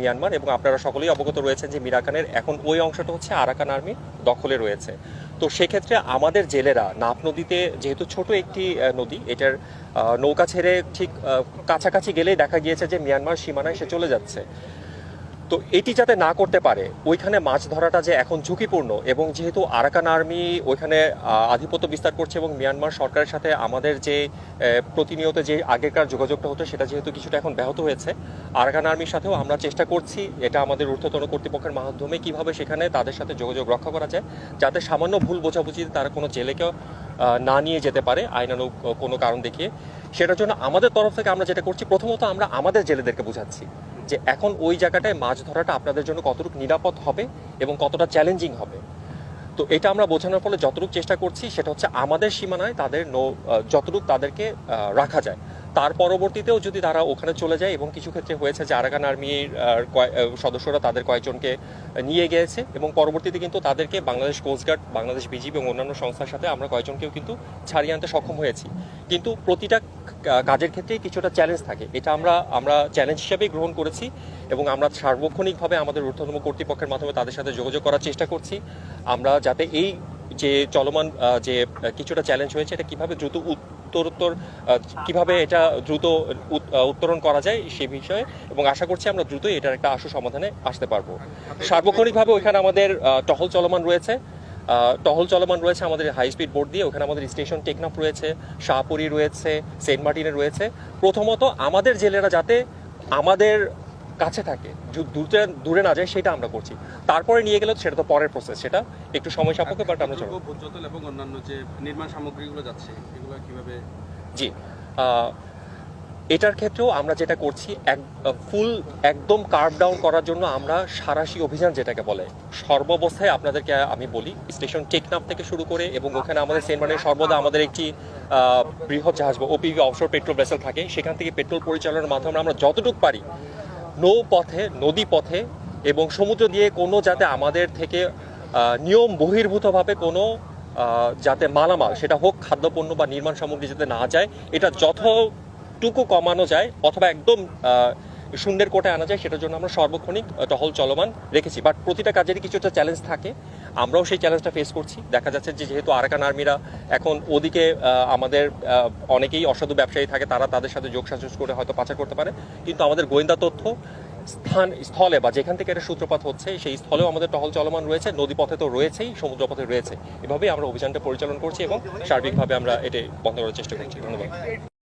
Myanmar এবং আপনারা সকলেই অবগত রয়েছেন যে মিরাকানের এখন ওই অংশটা হচ্ছে আরাকান আর্মি দখলে রয়েছে। তো সেক্ষেত্রে আমাদের জেলেরা নাপ নদীতে যেহেতু ছোট একটি নদী, এটার নৌকা ছেড়ে ঠিক কাছাকাছি গেলেই দেখা গিয়েছে যে মিয়ানমার সীমানায় সে চলে যাচ্ছে। তো এটি যাতে না করতে পারে, ওইখানে মাছ ধরাটা যে এখন ঝুঁকিপূর্ণ এবং যেহেতু আরাকান আর্মি ওইখানে আধিপত্য বিস্তার করছে এবং মিয়ানমার সরকারের সাথে আমাদের যে প্রতিনিয়ত যে আগেকার যোগাযোগটা হতো সেটা যেহেতু কিছুটা এখন ব্যাহত হয়েছে, আরাকান আর্মির সাথেও আমরা চেষ্টা করছি এটা আমাদের ঊর্ধ্বতন কর্তৃপক্ষের মাধ্যমে কীভাবে সেখানে তাদের সাথে যোগাযোগ রক্ষা করা যায়, যাতে সামান্য ভুল বোঝাবুঝিতে তারা কোনো জেলেকেও না নিয়ে যেতে পারে আইনানুক কোনো কারণ দেখিয়ে। সেটার জন্য আমাদের তরফ থেকে আমরা যেটা করছি, প্রথমত আমরা আমাদের জেলেদেরকে বোঝাচ্ছি যে এখন ওই জায়গাটায় মাছ ধরাটা আপনাদের জন্য কতটুকু নিরাপদ হবে এবং কতটা চ্যালেঞ্জিং হবে। তো এটা আমরা বোঝানোর ফলে যতটুকু চেষ্টা করছি, সেটা হচ্ছে আমাদের সীমানায় তাদের নৌ যতটুকু তাদেরকে রাখা যায়। তার পরবর্তীতেও যদি তারা ওখানে চলে যায় এবং কিছু ক্ষেত্রে হয়েছে যে আরাকান আর্মির সদস্যরা তাদের কয়েকজনকে নিয়ে গিয়েছে এবং পরবর্তীতে কিন্তু তাদেরকে বাংলাদেশ কোস্টগার্ড বাংলাদেশ বিজিবি এবং অন্যান্য সংস্থার সাথে আমরা কয়েকজনকেও কিন্তু ছাড়িয়ে আনতে সক্ষম হয়েছি। কিন্তু প্রতিটা কাজের ক্ষেত্রেই কিছুটা চ্যালেঞ্জ থাকে। এটা আমরা আমরা চ্যালেঞ্জ হিসেবেই গ্রহণ করেছি এবং আমরা সার্বক্ষণিকভাবে আমাদের ঊর্ধ্বতম কর্তৃপক্ষের মাধ্যমে তাদের সাথে যোগাযোগ করার চেষ্টা করছি। আমরা যাতে এই যে চলমান যে কিছুটা চ্যালেঞ্জ হয়েছে, এটা কীভাবে দ্রুত উত্তরোত্তর কীভাবে এটা দ্রুত উত- উত্তরণ করা যায় সে বিষয়ে, এবং আশা করছি আমরা দ্রুতই এটার একটা আশু সমাধানে আসতে পারব। সার্বক্ষণিকভাবে ওইখানে আমাদের টহল চলমান রয়েছে। টহল চলমান রয়েছে আমাদের হাই স্পিড বোর্ড দিয়ে, ওখানে আমাদের স্টেশন টেকনাফ রয়েছে, শাহপুরি রয়েছে সেন্ট মার্টিনে রয়েছে। প্রথমত আমাদের জেলেরা যাতে আমাদের কাছে থাকে দূরে দূরে না যায় সেটা আমরা করছি। তারপরে নিয়ে গেলে সেটা তো পরের প্রসেস সেটা একটু সময় সাপেক্ষ বাট আমরা চলবো। দুর্গ, এবং অন্যান্য যে নির্মাণ সামগ্রীগুলো যাচ্ছে এগুলো কীভাবে জি এটার ক্ষেত্রেও আমরা যেটা করছি এক ফুল একদম কার্ভ ডাউন করার জন্য আমরা সারাশি অভিযান যেটাকে বলে সর্বাবস্থায় আপনাদেরকে আমি বলি স্টেশন টেকনাফ থেকে শুরু করে এবং ওখানে আমাদের সেন্ট মার্টিনে সর্বদা আমাদের একটি বৃহৎ জাহাজ বা ওপিভি অফশোর পেট্রোল ভেসেল থাকে সেখান থেকে পেট্রোল পরিচালনার মাধ্যমে আমরা যতটুকু পারি নৌ পথে নদী পথে এবং সমুদ্র দিয়ে কোনো যাতে আমাদের থেকে নিয়ম বহির্ভূতভাবে কোনো যাতে মালামাল, সেটা হোক খাদ্যপণ্য বা নির্মাণ সামগ্রী যাতে না যায়, এটা যতটুকু কমানো যায় অথবা একদম শূন্যের কোটায় আনা যায়, সেটার জন্য আমরা সর্বক্ষণিক টহল চলমান রেখেছি। বাট প্রতিটা কাজেরই কিছু একটা চ্যালেঞ্জ থাকে। আমরাও সেই চ্যালেঞ্জটা ফেস করছি। দেখা যাচ্ছে যে যেহেতু আরাকান আর্মিরা এখন ওদিকে আমাদের অনেকেই অসাধু ব্যবসায়ী থাকে, তারা তাদের সাথে যোগ সাজস করে হয়তো পাচার করতে পারে। কিন্তু আমাদের গোয়েন্দা তথ্য স্থান, স্থলে বা যেখান থেকে এটা সূত্রপাত হচ্ছে, সেই স্থলেও আমাদের টহল চলমান রয়েছে নদী পথে তো রয়েছেই সমুদ্র পথে রয়েছে। এভাবেই আমরা অভিযানটা পরিচালন করছি এবং সার্বিকভাবে আমরা এটি বন্ধ করার চেষ্টা করছি। ধন্যবাদ।